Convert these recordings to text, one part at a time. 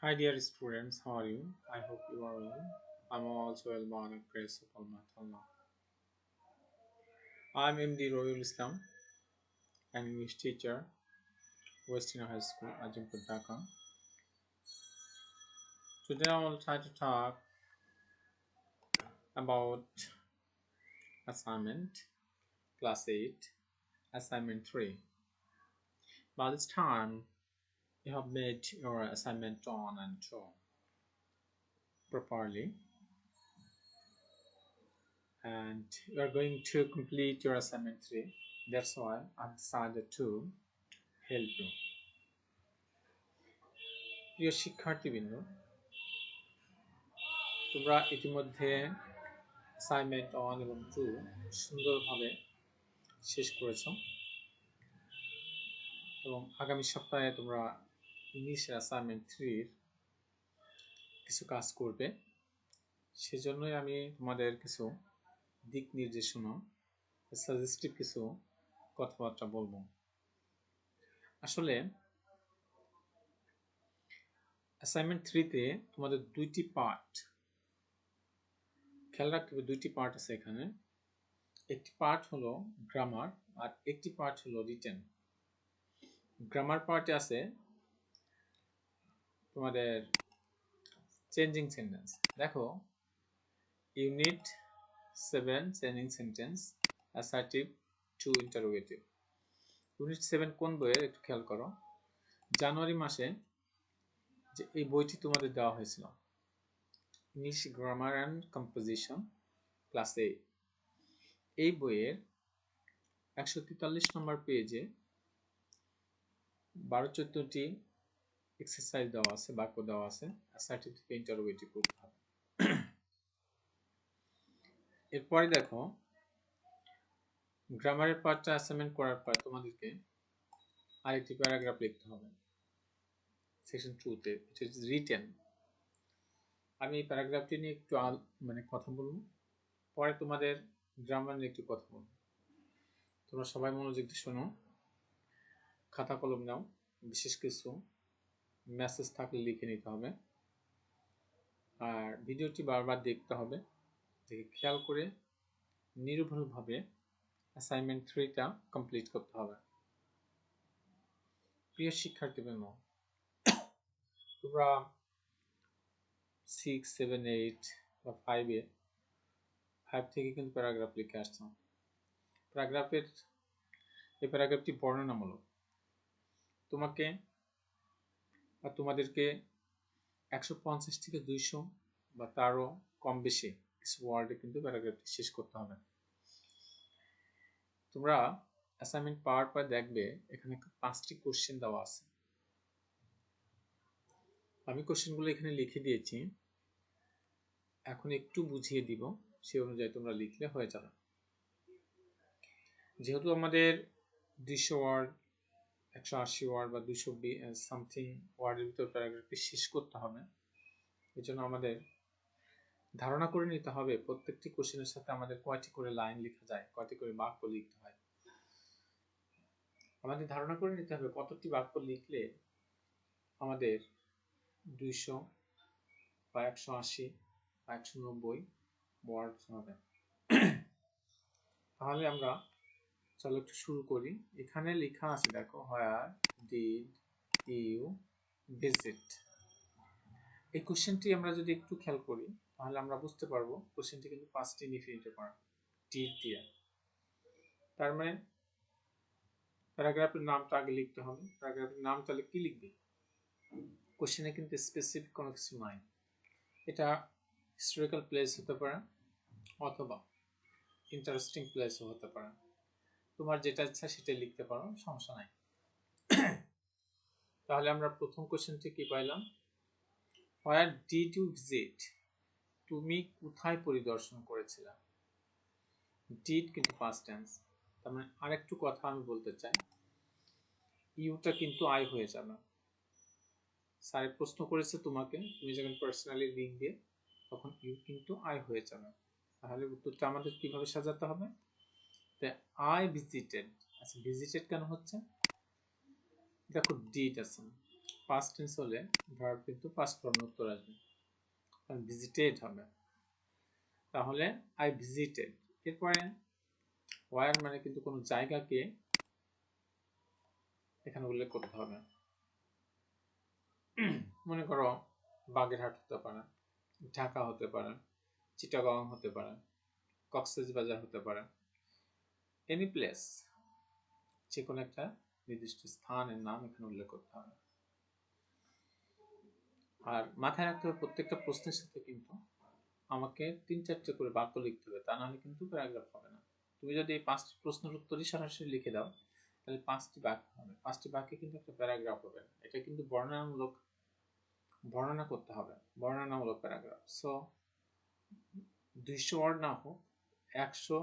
Hi dear students, how are you? I hope you are well. I'm also well by the grace of. I'm MD Royal Islam, an English teacher, Western High School, Ajimpur, Dhaka. Today I will try to talk about assignment, class 8, assignment 3. By this time, you have made your assignment on and two properly and you are going to complete your assignment 3 that's why i've decided to help you প্রিয় শিক্ষার্থীবৃন্দ তোমরা ইতিমধ্যে assignment one এবং two সুন্দরভাবে শেষ করেছ এবং আগামী সপ্তাহে তোমরা ইংলিশের অ্যাসাইনমেন্ট থ্রির কিছু কাজ করবে। সেজন্যই আমি তোমাদের কিছু দিক নির্দেশনা সাজেস্টিভ কিছু কথাবার্তা বলব। আসলে অ্যাসাইনমেন্ট থ্রিতে তোমাদের দুইটি পার্ট খেয়াল রাখতে হবে দুইটি পার্ট আছে এখানে। একটি পার্ট হলো গ্রামার আর একটি পার্ট হলো রিটেন গ্রামার পার্টে আছে তোমাদের চেঞ্জিং সেন্টেন্স দেখো unit seven changing sentence assertive to interrogative unit seven কোন বইয়ের একটু খেয়াল করো। জানুয়ারি মাসে যে এই বইটি তোমাদের দেওয়া হয়েছিল। English grammar and composition class এ এই বইয়ের একশো তেতাল্লিশ নম্বর পেজে বারো চোদ্দটি এক্সারসাইজ দেওয়া আছে, বাক্য দেওয়া আছে অ্যাসার্টিভ থেকে ইন্টারোগেটিভ করতে হবে এরপরে দেখো গ্রামারের পার্টটা অ্যাসাইনমেন্ট করার পর তোমাদেরকে আরেকটি প্যারাগ্রাফ লিখতে হবে। সেকশন টুতে রিটেন আমি এই প্যারাগ্রাফটি নিয়ে একটু মানে কথা বলব। পরে তোমাদের গ্রামার নিয়ে একটু কথা বলব। তোমরা সবাই মনোযোগ দিয়ে শোনো। খাতা কলম নাও, বিশেষ কিছু। মেসেজ থাকলে লিখে নিতে হবে। আর ভিডিওটি বারবার দেখতে হবে। দেখে খেয়াল করে নির্ভুলভাবে অ্যাসাইনমেন্ট থ্রিটা কমপ্লিট করতে হবে। প্রিয় শিক্ষার্থীবৃন্দ তোমরা সিক্স সেভেন এইট বা ফাইভে ফাইভ থেকে কিন্তু প্যারাগ্রাফ লিখে আসছো। প্যারাগ্রাফের এই প্যারাগ্রাফটি বর্ণনামূলক। তোমাকে বা তোমাদেরকে একশো পঞ্চাশ থেকে দুইশো বা তারও কম বেশি কিছু ওয়ার্ডে কিন্তু প্যারাগ্রাফটি শেষ করতে হবে। তোমরা অ্যাসাইনমেন্ট পাওয়ার পর দেখবে এখানে পাঁচটি কোশ্চেন দেওয়া আছে। আমি কোশ্চেনগুলো এখানে লিখে দিয়েছি। এখন একটু বুঝিয়ে দিব, সে অনুযায়ী তোমরা লিখলে হয়ে যাবে। যেহেতু আমাদের দুইশো ওয়ার্ড একশো আশি ওয়ার্ড বা দুশো সামথিং ওয়ার্ডের ভিতর প্যারাগ্রাফটি শেষ করতে হবে। এই জন্য আমাদের ধারণা করে নিতে হবে প্রত্যেকটি কোশ্চেনের সাথে আমাদের কয়টি করে লাইন লেখা যায়, কয়টি করে বাক্য লিখতে হয়। আমাদের ধারণা করে নিতে হবে কতটি বাক্য লিখলে আমাদের দুইশো বা একশো আশি বা একশো নব্বই ওয়ার্ড হবে। তাহলে আমরা চলো একটু শুরু করি। এখানে লেখা আছে, দেখো হোয়ার ডিড ইউ ভিজিট এই কোশ্চেনটি আমরা যদি একটু খেয়াল করি, তাহলে আমরা বুঝতে পারব কোশ্চেনটি কিন্তু পাঁচটি ইনফিনিটিভ পার্ট ডিড দিয়ে তার মানে প্যারাগ্রাফের নামটা আগে লিখতে হবে। প্যারাগ্রাফের নাম তাহলে কি লিখবে? কোশ্চেনে কিন্তু স্পেসিফিক কোনো কিছু নাই। এটা হিস্টোরিক্যাল প্লেস হতে পারে অথবা ইন্টারেস্টিং প্লেসও হতে পারে। তোমার যেটা ইচ্ছা সেটাই লিখতে পারো, সমস্যা নাই। তাহলে আমরা প্রথম কোশ্চেনটি কি পাইলাম? হোয়ার ডিড ইউ ভিজিট তুমি কোথায় পরিদর্শন করেছিলে? ডিড কিন্তু পাস্ট টেন্স তার মানে আরেকটু কথা আমি বলতে চাই। ইউটা কিন্তু আই হয়ে যাবে। স্যার প্রশ্ন করেছে তোমাকে, তুমি যখন পার্সোনালি লিখবে তখন ইউ কিন্তু আই হয়ে যাবে। তাহলে উত্তরটা আমাদের কীভাবে সাজাতে হবে? আই ভিজিটেড আচ্ছা ভিজিটেড কেন হচ্ছে? দেখো ডিড আছে। পাস্ট টেন্স হলে ভার্ব কিন্তু পাস্ট ফর্মে উত্তর আসবে। কারণ ভিজিটেড হবে। তাহলে আই ভিজিটেড এরপরে ওয়ার মানে কিন্তু কোনো জায়গাকে এখানে উল্লেখ করতে হবে। মনে করো, বাগেরহাট হতে পারে, ঢাকা হতে পারে, চিটাগং হতে পারে কক্সেস বাজার হতে পারে। এনি প্লেস যে কোনো একটা নির্দিষ্ট স্থানের নাম এখানে উল্লেখ করতে হবে। আর মাথায় রাখতে হবে, প্রত্যেকটা প্রশ্নের সাথে কিন্তু আমাকে তিন চারটে করে বাক্য লিখতে হবে, তা নাহলে কিন্তু প্যারাগ্রাফ হবে না। তুমি যদি এই পাঁচটি প্রশ্নের উত্তরই সরাসরি লিখে দাও, তাহলে পাঁচটি বাক্য হবে। পাঁচটি বাক্যে কিন্তু একটা প্যারাগ্রাফ হবে। এটা কিন্তু বর্ণনামূলক, বর্ণনা করতে হবে, বর্ণনামূলক প্যারাগ্রাফ সো দুইশো ওয়ার্ড না হোক, একশো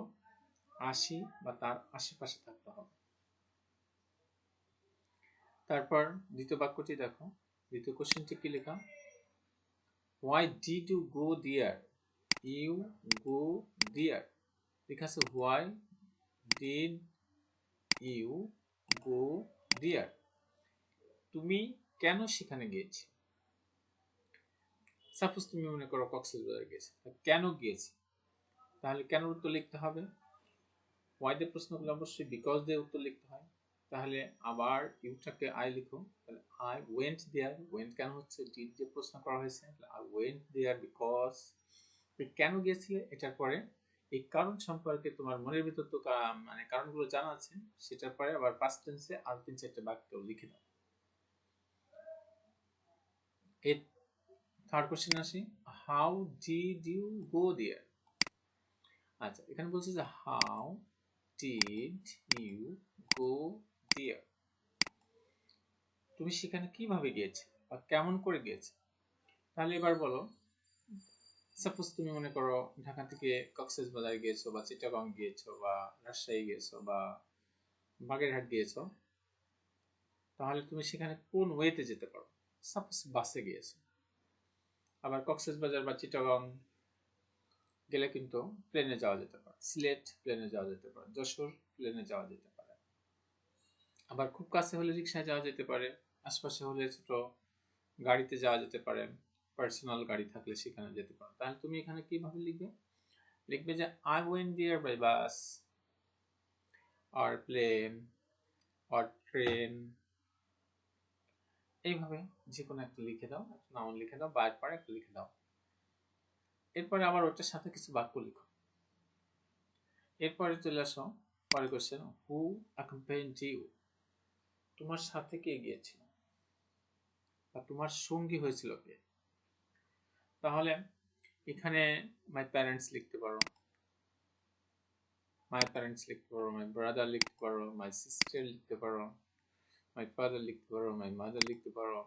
আশি বা তার আশেপাশে থাকতে হবে। তারপর দ্বিতীয় বাক্যটি দেখো। দ্বিতীয় কোশ্চেনটি কি লেখা? হোয়াই ডিড ইউ গো দিয়ার ইউ গো দিয়ার লেখা আছে হোয়াই ডিড ইউ গো দিয়ার তুমি কেন সেখানে গিয়েছি? সাপোজ তুমি মনে করো কক্সবাজার গেছে কেন গিয়েছি? তাহলে কেন উত্তর লিখতে হবে? ওয়াই দিয়ে প্রশ্ন করলে অবশ্যই বিকজ দিয়ে উত্তর লিখতে হয়, তাহলে আবার ইউটাকে আই লিখো তাহলে আই ওয়েন্ট দেয়ার ওয়েন্ট কেন হচ্ছে ডিড দিয়ে প্রশ্ন করা হয়েছে আই ওয়েন্ট দেয়ার বিকজ কেন গিয়েছিলে, এটার পরে এই কারণ সম্পর্কে তোমার মনের ভিতর তো মানে কারণগুলো জানা আছে, সেটার পরে আবার পাস্ট টেন্সে আর তিন চারটে বাক্য লিখে দাও। এর থার্ড কোশ্চেন আসি how did you go there আচ্ছা এখানে বলছে যে how did you go there তুমি সেখানে কীভাবে গিয়েছে? বা কেমন করে গিয়েছে? তাহলে এবার বলো। সাপোজ তুমি মনে করো ঢাকা থেকে কক্সেস বাজার গিয়েছো, বা চিটাগং গিয়েছো, বা রাজশাহী গিয়েছো, বা বাগেরহাট গিয়েছো, তাহলে তুমি সেখানে কোন ওয়েতে যেতে পারো? সাপোজ বাসে গিয়েছো। আবার কক্সেস বাজার বা চিটাগং গেলে কিন্তু প্লেনে যাওয়া যেতে পারে। সিলেট প্লেনে যাওয়া যেতে পারে, যশোর প্লেনে যাওয়া যেতে পারে। আবার খুব কাছে হলে রিক্সায় যাওয়া যেতে পারে, আশপাশে হলে ছোট গাড়িতে যাওয়া যেতে পারে পার্সোনাল গাড়ি থাকলে সেখানে যেতে পারো। তাহলে তুমি এখানে কীভাবে লিখবে? লিখবে যে I went there by bus or plane or train এইভাবে যে কোনো একটা লিখে দাও নাউন লিখে দাও বাইর পরে একটা লিখে দাও। এরপরে আবার ওটার সাথে কিছু বাক্য লিখো। এরপরে চলে আসো পরে কোশ্চেন হু অ্যাকম্পেন্ড ইউ তোমার সাথে কে গিয়েছিল? বা তোমার সঙ্গী হয়েছিল কে? তাহলে এখানে মাই প্যারেন্টস লিখতে পারো। মাই প্যারেন্টস লিখতে পারো মাই ব্রাদার লিখতে পারো মাই সিস্টার লিখতে পারো মাই ফাদার লিখতে পারো মাই মাদার লিখতে পারো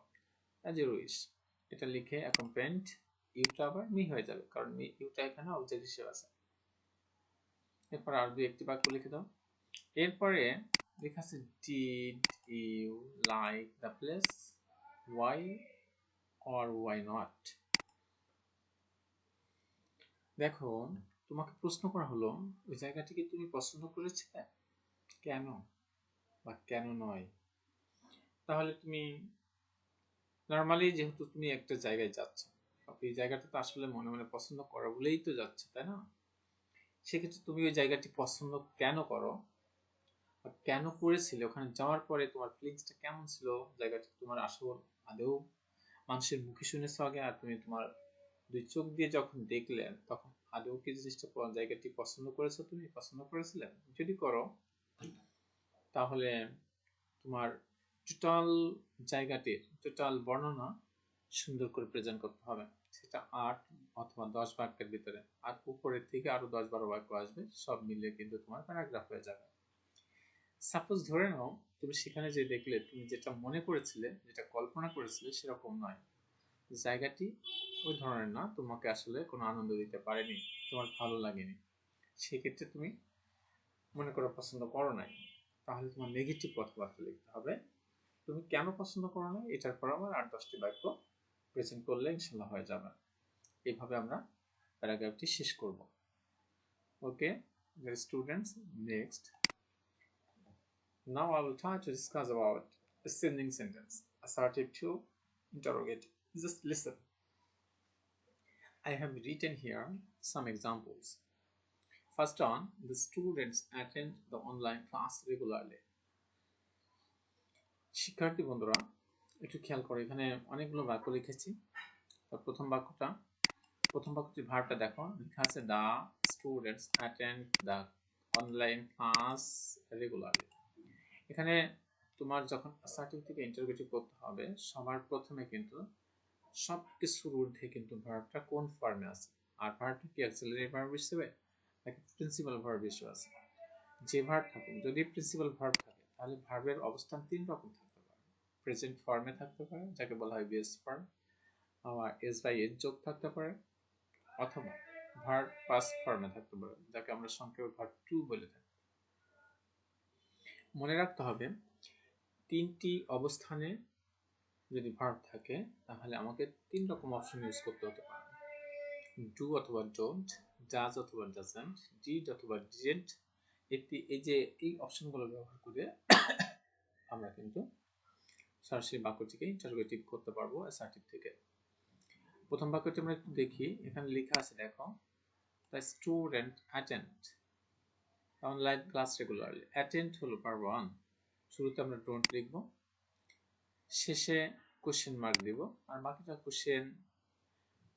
অ্যাজ ইউ উইশ এটা লিখে অ্যাকম্পেন্ট ইউটা আবার মি হয়ে যাবে, কারণ মি ইউটা এখানে অবজেক্ট হিসেবে আছে। এরপর আর দুই একটি বাক্য লিখে দাও। এরপরে লেখা আছে did you like the place why or why not দেখো, তোমাকে প্রশ্ন করা হলো, ওই জায়গাটিকে তুমি পছন্দ করেছিলে? কেন বা কেন নয়? তাহলে তুমি নর্মালি যেহেতু তুমি একটা জায়গায় যাচ্ছ এই জায়গাটা তো আসলে মনে মনে পছন্দ করো বলেই তো যাচ্ছে, তাই না? সেক্ষেত্রে তুমি ওই জায়গাটি পছন্দ কেন করো? কেন করেছিলে? ওখানে যাওয়ার পরে তোমার ফিলিংসটা কেমন ছিল? জায়গাটি তোমার আসল আদেও মানুষের মুখে শুনেছো আগে? আর তুমি তোমার দুই চোখ দিয়ে যখন দেখলে, তখন আদৌ কি জিনিসটা জায়গাটি পছন্দ করেছ তুমি? পছন্দ করেছিলে? যদি করো, তাহলে তোমার টোটাল জায়গাটির টোটাল বর্ণনা সুন্দর করে প্রেজেন্ট করতে হবে। সেটা আট অথবা দশ বাক্যের ভিতরে। আর উপরের থেকে আরও দশ বারো বাক্য আসবে, সব মিলিয়ে কিন্তু তোমার প্যারাগ্রাফ হয়ে যাবে। সাপোজ ধরে নাও, তুমি সেখানে যে দেখলে, তুমি যেটা মনে করেছিলে, যেটা কল্পনা করেছিলে, সেরকম নয়। জায়গাটি ওই ধরনের না, তোমাকে আসলে কোনো আনন্দ দিতে পারেনি, তোমার ভালো লাগেনি। সেক্ষেত্রে তুমি মনে করো পছন্দ করো নাই, তাহলে তোমার নেগেটিভ কথাবার্তা লিখতে হবে। তুমি কেন পছন্দ করো না এটার পর আবার আট, দশটি বাক্য প্রেজেন্ট করলে ইনশাল্লাহ হয়ে যাবে এইভাবে আমরা প্যারাগ্রাফটি শেষ করব okay students next Now I will try to discuss about ascending sentence. Assertive 2 interrogative. Just listen. I have written here some examples. First on, the students attend the online class regularly. শিক্ষার্থী বন্ধুরা একটু খেয়াল করো, এখানে অনেকগুলো বাক্য লিখেছি। তার প্রথম বাক্যটা, প্রথম বাক্যটি ভার্বটা দেখো, লেখা আছে the students attend the online class regularly এখানে তোমার যখন সার্টিফিকেট থেকে ইন্টারভিউ করতে হবে, সবার প্রথমে কিন্তু সব কিছুর ঊর্ধ্বে কিন্তু ভার্বটা কোন ফর্মে আছে? আর ভার্বটা কি অ্যাক্সিলারি ভার্ব হিসেবে, নাকি প্রিন্সিপাল ভার্ব হিসেবে আছে? যে ভার্ব থাকুক, যদি প্রিন্সিপাল ভার্ব থাকে, তাহলে ভার্বের অবস্থান তিন রকম পারে প্রেজেন্ট ফর্মে থাকতে পারে, যাকে বলা হয় বেস ফর্ম আবার এস বাই এস যোগ থাকতে পারে, অথবা ভার্ব পাস্ট ফর্মে থাকতে পারে, যাকে আমরা সংক্ষেপে ভার্ব টু বলে থাকি। মনে রাখতে হবে, তিনটি অবস্থানে যদি ভার্ব থাকে, তাহলে আমাকে তিন রকম অপশন ইউজ করতে হতে পারে। ডু অথবা ডোন্ট ডাজ অথবা ডাজেন্ট ডিড অথবা ডিডেন্ট এটি এই যে, এই অপশনগুলো ব্যবহার করে আমরা কিন্তু সরাসরি বাক্যটিকে ইন্টারোগেটিভ করতে পারব অ্যাসার্টিভ থেকে। প্রথম বাক্যটি আমরা দেখি। এখানে লেখা আছে, দেখো the student attend online class regularly attend হলো পার্ব ওয়ান শুরুতে আমরা ডোন্ট লিখব। শেষে কোশ্চেন মার্ক দিব। আর বাকিটা কোশ্চেন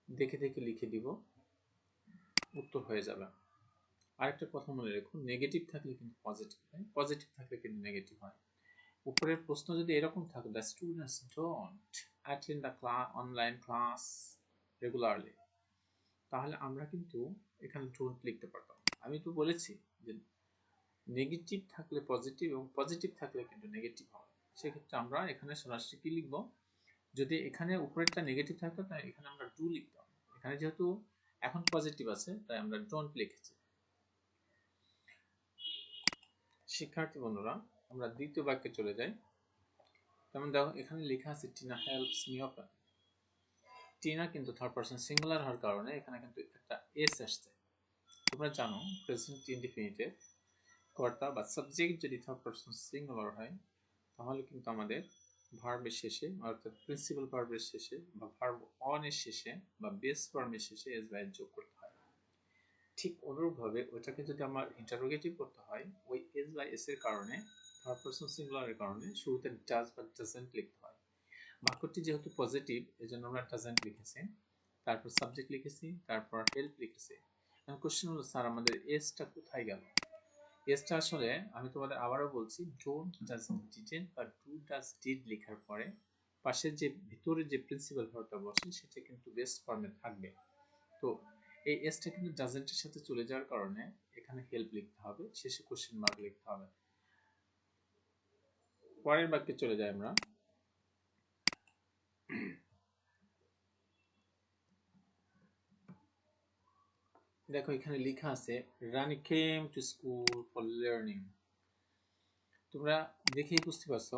দেখে দেখে লিখে দিব। উত্তর হয়ে যাবে। আরেকটা কথা মনে রেখো নেগেটিভ থাকলে কিন্তু পজিটিভ হয় পজিটিভ থাকলে কিন্তু নেগেটিভ হয়। উপরের প্রশ্ন যদি এরকম থাকে the students don't attend the class online class regularly তাহলে আমরা কিন্তু এখানে ডোন্ট লিখতে পারতাম। আমি তো বলেছি যে নেগেটিভ থাকলে পজিটিভ এবং পজিটিভ থাকলে কিন্তু নেগেটিভ হবে। সেক্ষেত্রে আমরা এখানে সরাসরি কি লিখব? যদি এখানে উপরেরটা নেগেটিভ থাকতো তাই এখানে আমরা ডু লিখতাম। এখানে যেহেতু এখন পজিটিভ আছে, তাই আমরা ডোন্ট লিখেছি। শিক্ষার্থী বন্ধুরা আমরা দ্বিতীয় বাক্যে চলে যাই। যেমন দেখো, এখানে লেখা আছে, Tina helps me open Tina কিন্তু থার্ড পারসন সিঙ্গুলার হওয়ার কারণে এখানে কিন্তু একটা এস আসছে। তোমরা জানো প্রেজেন্ট ইনডিফিনিটিভ কর্তা বা সাবজেক্ট যদি থার্ড পারসন সিঙ্গুলার হয়, তাহলে কিন্তু আমাদের ভার্বের শেষে, অর্থাৎ প্রিন্সিপাল ভার্বের শেষে বা ভার্ব অন এর শেষে বা বেস ফর্মের শেষে এস বাই যোগ করতে হয়। ঠিক অনুরূপভাবে ওইটাকে যদি আমার ইন্টারোগেটিভ করতে হয়, ওই এস বাই এস এর কারণে থার্ড পারসন সিঙ্গুলারের কারণে শুরুতে ডাজ বা ডাজেন্ট লিখতে হয়। বাক্যটি যেহেতু পজিটিভ এজন্য আমরা ডাজেন্ট লিখেছি। তারপর সাবজেক্ট লিখেছি, তারপর হেল্প লিখেছি। এখন কোশ্চেন হলো, স্যার, আমাদের এসটা কোথায় গেল? এসটা আসলে আমি তোমাদের আবারও বলছি ডোন্ট ডাজ ডিডেন্ট বা ডু ডাজ ডিড লেখার পরে পাশে যে ভিতরে যে প্রিন্সিপাল ভার্বটা বসে, সেটা কিন্তু বেস্ট ফর্মে থাকবে। তো এই এসটা কিন্তু ডাজেন্টের সাথে চলে যাওয়ার কারণে এখানে হেল্প লিখতে হবে, শেষে কোশ্চেন মার্ক লিখতে হবে। পরের বাক্যে চলে যাই আমরা। দেখো, এখানে লেখা আছে Rani came to school for learning তোমরা দেখেই বুঝতে পারছ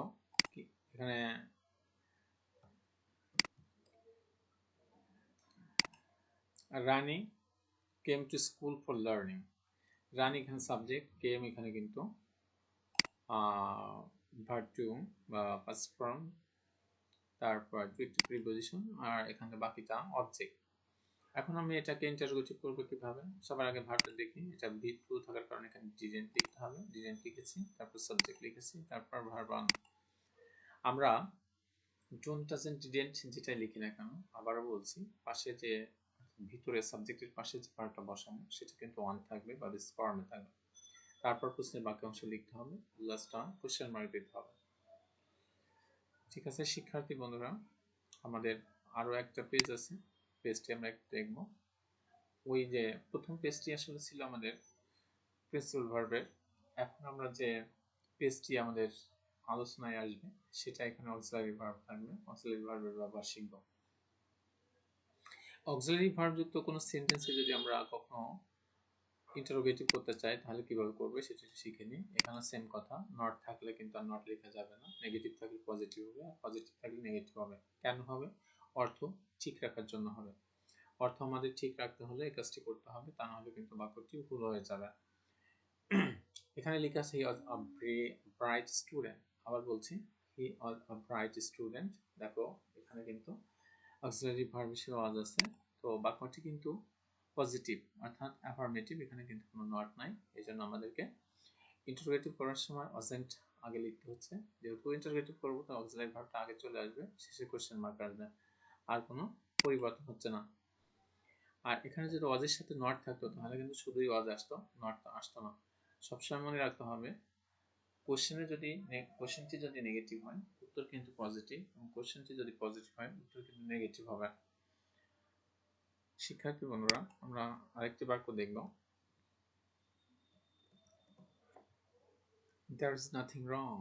এখানে Rani came to school for learning Rani এখানে সাবজেক্ট কেম এখানে কিন্তু টু বা ফার্স্ট ফর্ম তারপর টু প্রিপোজিশন আর এখানে বাকিটা অবজেক্ট এখন আমি এটাকে ইন্টারোগেটিভ করব কীভাবে? সবার আগে ভার্বটা দেখি। এটা ভি টু থাকার কারণে এখানে ডিজেন্ট লিখতে হবে। ডিজেন্ট লিখেছি, তারপর সাবজেক্ট লিখেছি, তারপর ভার্ব আমরা ডোন্ট ডাজেন্ট ডিডেন্ট যেটাই লিখি না কেন, আবারও বলছি, পাশে যে ভিতরে সাবজেক্টের পাশে যে ভার্বটা বসানো সেটা কিন্তু অন থাকবে বা বেস ফর্মে থাকবে। তারপর প্রশ্নের বাক্যাংশ লিখতে হবে। লাস্ট অন কোশ্চেন মার্ক দিতে হবে। ঠিক আছে, শিক্ষার্থী বন্ধুরা, আমাদের আরও একটা পেজ আছে। পেজটি আমরা একটু দেখব। ওই যে প্রথম পেজটি আসলে ছিল আমাদের প্রিন্সিপাল ভার্বের এখন আমরা যে পেজটি আমাদের আলোচনায় আসবে, সেটা এখানে অক্সিলারি ভার্ব থাকবে। অক্সিলারি ভার্বের ব্যবহার শিখব অক্সিলারি ভার্ব যুক্ত কোনো সেন্টেন্সে যদি আমরা কখনো ইন্টারোগেটিভ করতে চাই তাহলে কীভাবে করবে সেটা শিখে নিই। এখানে সেম কথা নট থাকলে কিন্তু আর নট লেখা যাবে না। নেগেটিভ থাকলে পজিটিভ হবে, আর পজিটিভ থাকলে নেগেটিভ হবে। কেন হবে? অর্থ ঠিক রাখার জন্য হবে। অর্থ আমাদের ঠিক রাখতে হলে এই কাজটি করতে হবে, তা না হলে কিন্তু বাক্যটি ভুল হয়ে যাবে। এখানে লেখা আছে হি ওয়াজ আ ব্রাইট স্টুডেন্ট আবার বলছি হি ওয়াজ আ ব্রাইট স্টুডেন্ট দেখো, এখানে কিন্তু অক্সিলারি ভার্ব হিসেবে ওয়াজ আছে। তো বাক্যটি কিন্তু পজিটিভ অর্থাৎ অ্যাফার্মেটিভ এখানে কিন্তু কোনো নট নাই। এই জন্য আমাদেরকে ইন্টারোগেটিভ করার সময় অজেন্ট আগে লিখতে হচ্ছে। যেহেতু ইন্টারোগেটিভ করব, তো অক্সিলারি ভার্বটা আগে চলে আসবে। শেষে কোশ্চেন মার্ক আসবে। আর কোনো পরিবর্তন হচ্ছে না। আর এখানে যদি অজের সাথে নট থাকতো, তাহলে কিন্তু শুধুই অজ আসতো নট আসতো না। সবসময় মনে রাখতে হবে কোশ্চেনে যদি কোশ্চেনটি যদি নেগেটিভ হয়, উত্তর কিন্তু পজিটিভ এবং কোশ্চেনটি যদি পজিটিভ হয়, উত্তর কিন্তু নেগেটিভ হবে। শিক্ষার্থী বন্ধুরা, আমরা আরেকটি বাক্য দেখব। There is nothing wrong.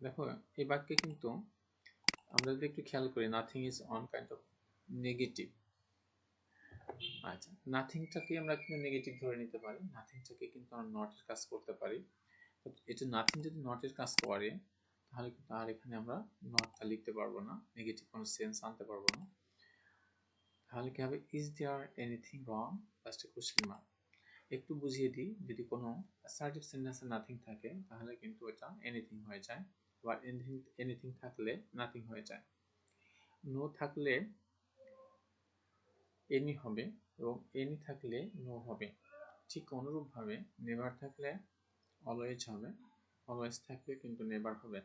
দেখো, এই বাক্যে কিন্তু আমরা যদি একটু খেয়াল করি nothing is one kind of negative আচ্ছা নাথিংটাকে আমরা কিন্তু নেগেটিভ ধরে নিতে পারি নাথিংটাকে কিন্তু আমরা নটের কাজ করতে পারি। এটা নাথিং যদি নটের কাজ করে, তাহলে কিন্তু আর এখানে আমরা নটটা লিখতে পারব না নেগেটিভ কোনো সেন্স আনতে পারব না। তাহলে কি হবে? ইজ দেয়ার এনিথিং রং লাস্টে কোশ্চেন মার্ক একটু বুঝিয়ে দিই, যদি কোনো অ্যাসার্টিভ সেন্টেন্সে নাথিং থাকে, তাহলে কিন্তু এটা এনিথিং হয়ে যায়, আবার এনিথিং এনিথিং থাকলে নাথিং হয়ে যায়। নো থাকলে এনি হবে এবং এনি থাকলে নো হবে। ঠিক অনুরূপভাবে নেভার থাকলে অলওয়েজ হবে অলওয়েজ থাকলে কিন্তু নেভার হবে।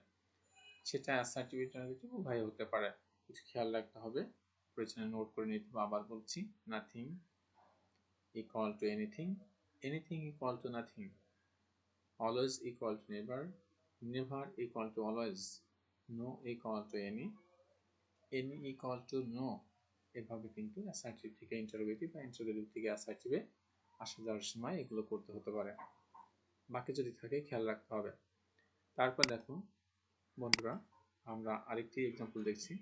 সেটা অ্যাসার্টিভ ইন্টারনেটিভ উভয় হতে পারে। কিছু খেয়াল রাখতে হবে। প্রয়োজনে নোট করে নিতে হবে আবার বলছি nothing equal to anything anything equal to nothing always equal to never never equal to always no equal to any any equal to no এভাবে কিন্তু অ্যাসার্টিভ থেকে ইন্টারোগেটিভ বা ইন্টারোগেটিভ থেকে অ্যাসার্টিভে আসা যাওয়ার সময় এগুলো করতে হতে পারে। বাকি যদি থাকে, খেয়াল রাখতে হবে। তারপর দেখো, বন্ধুরা, আমরা আরেকটি এক্সাম্পল দেখছি।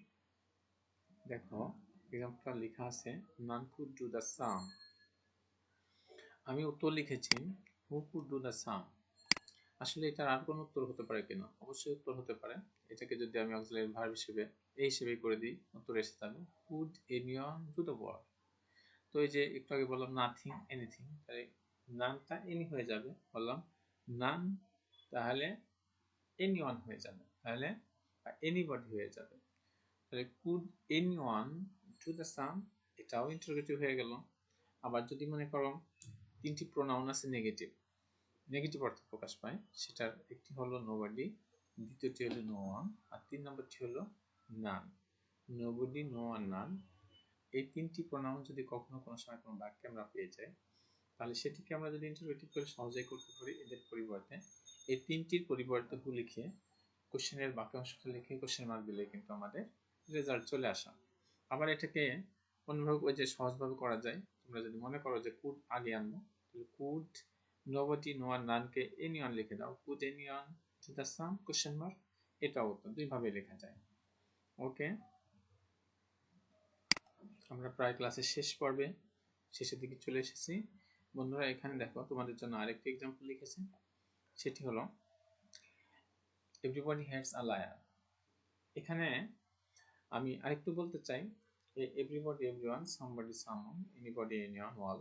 দেখো এক্সাম্পলটা লেখা আছে none could do the sum. আমি উত্তর লিখেছি who could do the sum. আসলে এটার আর কোনো উত্তর হতে পারে কিনা? অবশ্যই উত্তর হতে পারে। এটাকে যদি আমি অক্সিলারি ভার্ব হিসেবে এই হিসেবেই করে দিই, উত্তর এসে যাবে could anyone do the word তো এই যে একটু আগে বললাম, নাথিং এনিথিং। তাহলে নানটা এনি হয়ে যাবে। বললাম, নান তাহলে এনি হয়ে যাবে। তাহলে এনিবডি হয়ে যাবে। তাহলে could any to the sum এটাও ইন্টারোগেটিভ হয়ে গেল। আবার যদি মনে করো তিনটি প্রোনাউন আছে নেগেটিভ নেগেটিভ অর্থ প্রকাশ পায়, সেটার একটি হলো নোবডি দ্বিতীয়টি হলো নো ওয়ান আর তিন নম্বরটি হলো none nobody no one none এই তিনটি প্রোনাউন যদি কখনো কোনো সময় কোনো বাক্যে আমরা পেয়ে যাই, তাহলে সেটিকে আমরা যদি ইন্টারপ্রেটিভ করে সহজেই করতে পারি, এদের পরিবর্তে। এই তিনটির পরিবর্তে লিখে কোশ্চেনের বাক্যাংশটা লিখে কোশ্চেন মার্ক দিলে কিন্তু আমাদের রেজাল্ট চলে আসা। আবার এটাকে অন্যভাবে ওই যে সহজভাবে করা যায়। তোমরা যদি মনে করো যে কুড আগে আনব, তাহলে কুড নোয়ার নানকে এনিয়ন লিখে দাও। Could anyone to the sum question mark এটাও তো দুইভাবে লেখা যায়। ওকে আমরা প্রায় ক্লাসের শেষ পর্বে, শেষের দিকে চলে এসেছি। বন্ধুরা, এখানে দেখো, তোমাদের জন্য আরেকটি এক্সাম্পল লিখেছে। সেটি হলো এভরিবডি হ্যাডস আ লায়ার এখানে আমি আরেকটু বলতে চাই everybody everyone somebody someone anybody anyone ওয়াল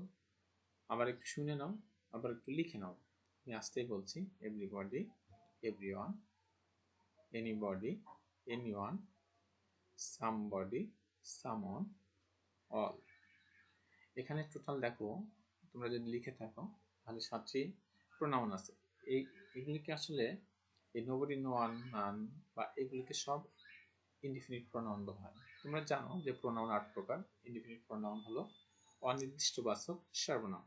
আবার একটু শুনে নাও, আবার একটু লিখে নাও। আমি আসতেই বলছি everybody everyone anybody anyone somebody someone all এখানে টোটাল দেখো, তোমরা যদি লিখে থাকো, তাহলে সাতটি প্রোনাউন আছে। এই, এগুলিকে আসলে, এই নোবডি নোয়ান নান বা এগুলিকে সব ইনডিফিনিট প্রোনাউন হয় তোমরা জানো যে প্রোনাউন আট প্রকার। ইনডিফিনিট প্রোনাউন হলো অনির্দিষ্ট বাচক সর্বনাম।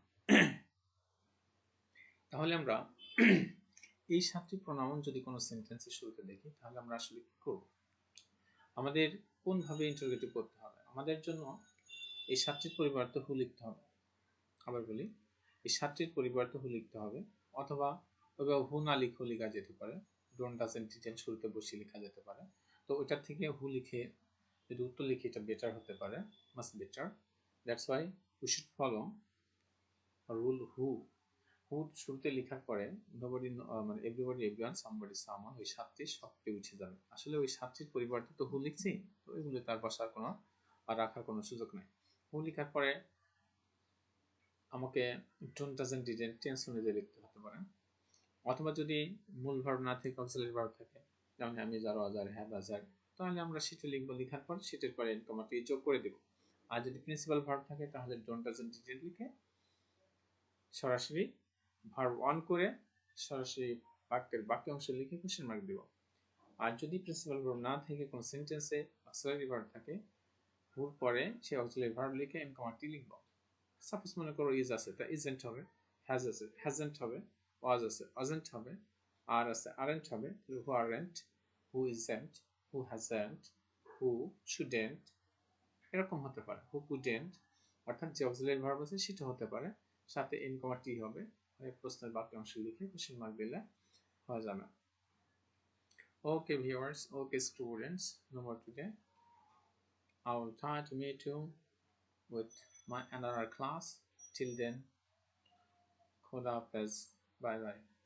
তাহলে আমরা এই সাতটি প্রোনাউন যদি কোনো সেন্টেন্সের শুরুতে দেখি, তাহলে আমরা আসলে কি করব? আমাদের কোনভাবে ইন্টারোগেটিভ করতে হবে? আমাদের জন্য এই সাতটির পরিবর্তে হু লিখতে হবে। আবার বলি, এই সাতটির পরিবর্তে হু লিখতে হবে অথবা ওইভাবে হু না লিখেও লেখা যেতে পারে। ডোন্ট ডাজেন্ট ডিটেল শুরুতে বসিয়ে লেখা যেতে পারে। তো ওইটার থেকে হু লিখে, যদি উত্তর লিখে, এটা বেটার হতে পারে must better that's why we should follow rule who who শুরুতে লেখার পরে নোবডি মানে এভরিবডি এভরিওয়ান সামবডি সামন ওই সাতটি সবটি উঠে যাবে। আসলে ওই সাতটির পরিবর্তে তো হু লিখছি, তো এগুলো তার বসার কোনো আর রাখার কোনো সুযোগ নেই। হু লেখার পরে আমাকে ডোন্ট ডাজেন্ট ডিডেন্ট টেন্স অনুযায়ী লিখতে হতে পারে। অথবা যদি মূল ভার্ব না থেকে অক্সিলারি ভার্ব থাকে যেমন আমি যারো হাজার হ্যাভ হাজার তাহলে আমরা সেটা লিখব, লেখার পর সেটার পরে এন কমা টি যোগ করে দেব। আর যদি প্রিন্সিপাল ভার্ব থাকে, তাহলে ডোন্ট ডাজেন্ট ডিডেন্ট লিখে সরাসরি ভার্ব অন করে সরাসরি বাক্যের বাক্য অংশ লিখে কোশ্চেন মার্ক দেব। আর যদি প্রিন্সিপাল ভার্ব না থেকে, কোনো সেন্টেন্সে অক্সিলারি ভার্ব থাকে হুর পরে সে অক্সিলারি ভার্ব লিখে এন কমা টি লিখব। সাপোজ মনে করো ইজ আছে, তা ইজেন্ট হবে হ্যাজ আছে হ্যাজেন্ট হবে ওয়াজ আছে অজেন্ট হবে আর আছে আরেন্ট হবে who aren't who isn't who hasn't who shouldn't এরকম হতে পারে হু কুডেন্ট অর্থাৎ যে অক্সিলারি ভার্ব আছে সেটা হতে পারে সাথে এন কমা টি হবে প্রশ্নের বাক্যাংশ লিখে কোশ্চেন মার্ক দিলে হয়ে যাবে okay students, no more today. I will try to meet you with my another class. Till then, Khuda Hafiz. Bye bye.